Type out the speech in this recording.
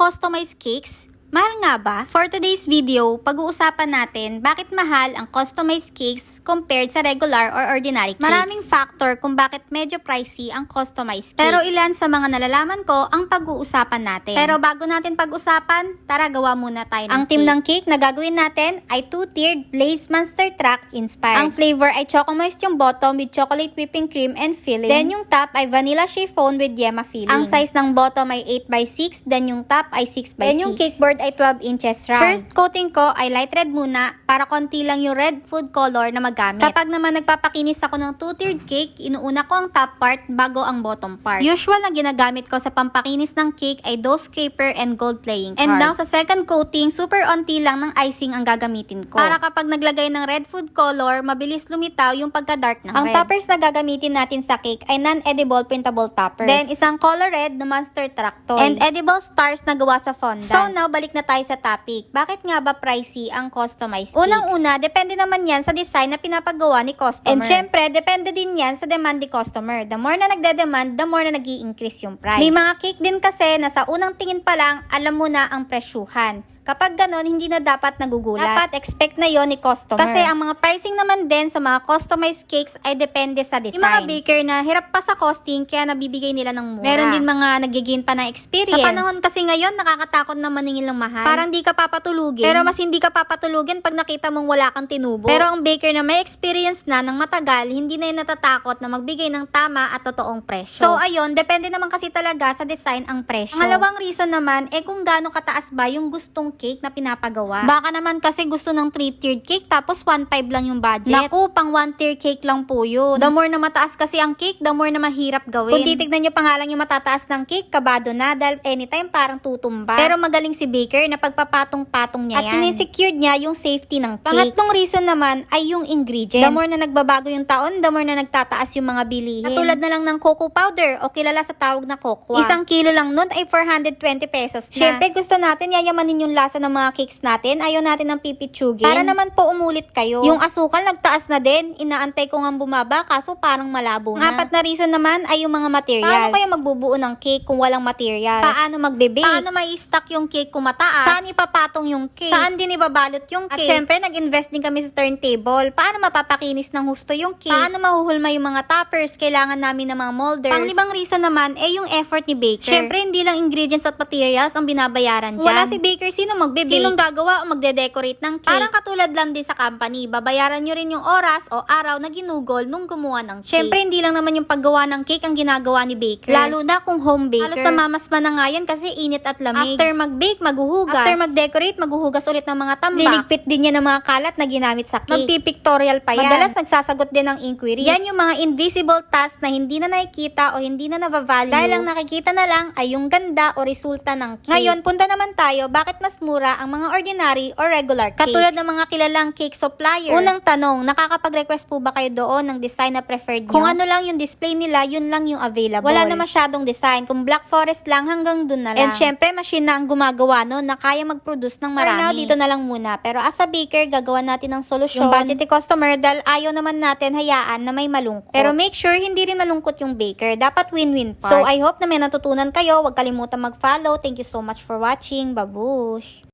customized cakes? Mahal nga ba? For today's video, pag-uusapan natin bakit mahal ang customized cakes compared sa regular or ordinary cakes. Maraming factor kung bakit medyo pricey ang customized cakes. Pero ilan sa mga nalalaman ko ang pag-uusapan natin. Pero bago natin pag-usapan, tara gawa muna tayo ng Ang team ng cake na gagawin natin ay two-tiered Blaze Monster Track inspired. Ang flavor ay Choco Moist yung bottom with chocolate whipping cream and filling. Then yung top ay vanilla chiffon with yema filling. Ang size ng bottom ay 8x6, then yung top ay 6x6. Then yung cake board ay 12 inches round. First coating ko ay light red muna para konti lang yung red food color na magamit. Kapag naman nagpapakinis ako ng two-tiered cake, inuuna ko ang top part bago ang bottom part. Usual na ginagamit ko sa pampakinis ng cake ay dough scraper and gold playing card. And now sa second coating, super onti lang ng icing ang gagamitin ko. Para kapag naglagay ng red food color, mabilis lumitaw yung pagka-dark ng ang red. Ang toppers na gagamitin natin sa cake ay non-edible printable toppers. Then isang color red na monster truck toy. And edible stars na gawa sa fondant. So now, balik na tayo sa topic. Bakit nga ba pricey ang customized cakes? Unang-una, depende naman yan sa design na pinapagawa ni customer. And syempre, depende din yan sa demand ni customer. The more na nagde-demand, the more na nag increase yung price. May mga cake din kasi na sa unang tingin pa lang, alam mo na ang presyuhan. Kapag ganon, hindi na dapat nagugulat. Dapat expect na yon ni customer. Kasi ang mga pricing naman din sa mga customized cakes ay depende sa design. Yung mga baker na hirap pa sa costing kaya nabibigay nila ng mura. Meron din mga nagigain pa ng experience. Sa panahon kasi ngayon, nakakatakot na maningil ng mahal. Parang di ka papatulugin. Pero mas hindi ka papatulugin pag nakita mong wala kang tinubo. Pero ang baker na may experience na ng matagal, hindi na yun natatakot na magbigay ng tama at totoong presyo. So ayun, depende naman kasi talaga sa design ang presyo. Ang halawang reason naman, eh kung gaano kataas ba yung gustong cake na pinapagawa. Baka naman kasi gusto ng 3-tiered cake tapos 1.5 lang yung budget. Naku, pang 1-tier cake lang po yun. The more na mataas kasi ang cake, the more na mahirap gawin. Kung titignan nyo pa nga lang yung matataas ng cake, kabado na dahil anytime parang tutumba. Pero magaling si Baker na pagpapatong-patong niya At yan. At sinisecured niya yung safety ng cake. Pangatlong reason naman ay yung ingredients. The more na nagbabago yung taon, the more na nagtataas yung mga bilihin. Katulad na lang ng cocoa powder o kilala sa tawag na cocoa. Isang kilo lang nun ay 420 pesos na. Siyempre gusto natin yayamanin yung lasa ng mga cakes natin. Ayaw natin ng pipitsugin. Para naman po umulit kayo. Yung asukal nagtaas na din. Inaantay ko nga bumaba kaso parang malabo na. Apat na reason naman ay yung mga materials. Paano kaya magbubuo ng cake kung walang materials? Paano magbe-bake? Paano may stock yung cake kung mataas? Saan ipapatong yung cake? Saan din ibabalot yung cake? At syempre, nag-invest din kami sa turntable. Paano mapapakinis ng husto yung cake? Paano mahuhulma yung mga toppers? Kailangan namin ng mga molders. Panglimang reason naman ay yung effort ni baker. Syempre, hindi lang ingredients at materials ang binabayaran dyan. Wala si baker, sino magbe-bake? Sinong gagawa o magde-decorate ng cake? Parang katulad lang din sa company. Babayaran nyo rin yung oras o araw na ginugol nung gumawa ng cake. Syempre, hindi lang naman yung paggawa ng cake ang ginagawa ni baker. Lalo na kung home baker. Halos namamasman na nga yan kasi init at lamig. After mag-bake, maghuhugas. After mag-decorate, maghuhugas ulit ng mga tambak. Liligpit din yan ng mga kalat na ginamit sa cake. Magpipictorial pa yan. Madalas nagsasagot din ng inquiries. Yan yung mga invisible tasks na hindi na nakikita o hindi na navavalue. Dahil ang nakikita na lang ay yung ganda o resulta ng cake. Ngayon, punta naman tayo, bakit mas mura ang mga ordinary or regular cakes? Katulad ng mga kilalang cake supplier. Unang tanong, nakakapag-request po ba kayo doon ng design na preferred nyo? Kung ano lang yung display nila, yun lang yung available. Wala na masyadong design. Kung Black Forest lang, hanggang dun na lang. And syempre, machine na ang gumagawa no, na kaya mag-produce ng marami. For now, dito na lang muna. Pero as a baker, gagawa natin ng solusyon. Yung budget customer, dahil ayaw naman natin hayaan na may malungkot. Pero make sure, hindi rin malungkot yung baker. Dapat win-win part. So, I hope na may natutunan kayo. Huwag kalimutan mag-follow. Thank you so much for watching. Babush!